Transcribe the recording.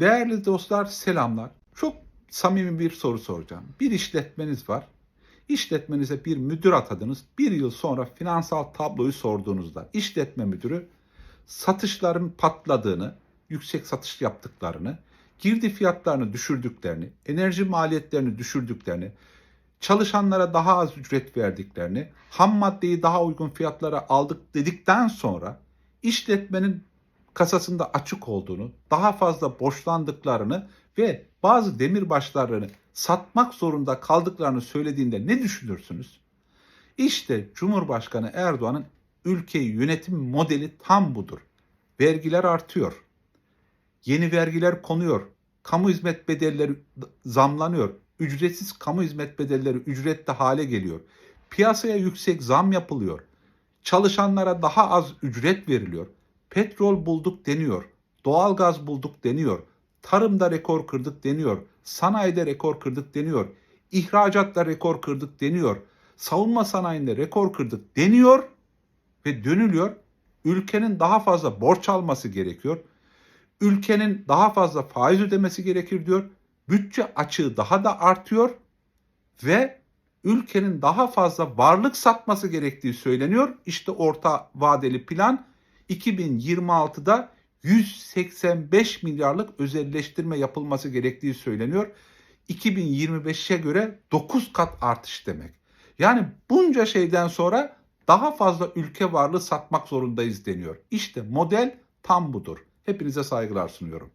Değerli dostlar selamlar. Çok samimi bir soru soracağım. Bir işletmeniz var. İşletmenize bir müdür atadınız. Bir yıl sonra finansal tabloyu sorduğunuzda işletme müdürü satışların patladığını, yüksek satış yaptıklarını, girdi fiyatlarını düşürdüklerini, enerji maliyetlerini düşürdüklerini, çalışanlara daha az ücret verdiklerini, ham maddeyi daha uygun fiyatlara aldık dedikten sonra işletmenin kasasında açık olduğunu, daha fazla borçlandıklarını ve bazı demirbaşlarını satmak zorunda kaldıklarını söylediğinde ne düşünürsünüz? İşte Cumhurbaşkanı Erdoğan'ın ülkeyi yönetim modeli tam budur. Vergiler artıyor. Yeni vergiler konuyor. Kamu hizmet bedelleri zamlanıyor. Ücretsiz kamu hizmet bedelleri ücretli hale geliyor. Piyasaya yüksek zam yapılıyor. Çalışanlara daha az ücret veriliyor. Petrol bulduk deniyor. Doğalgaz bulduk deniyor. Tarımda rekor kırdık deniyor. Sanayide rekor kırdık deniyor. İhracatta rekor kırdık deniyor. Savunma sanayinde rekor kırdık deniyor ve dönülüyor. Ülkenin daha fazla borç alması gerekiyor. Ülkenin daha fazla faiz ödemesi gerekir diyor. Bütçe açığı daha da artıyor ve ülkenin daha fazla varlık satması gerektiği söyleniyor. İşte orta vadeli plan 2026'da 185 milyarlık özelleştirme yapılması gerektiği söyleniyor. 2025'e göre 9 kat artış demek. Yani bunca şeyden sonra daha fazla ülke varlığı satmak zorundayız deniyor. İşte model tam budur. Hepinize saygılar sunuyorum.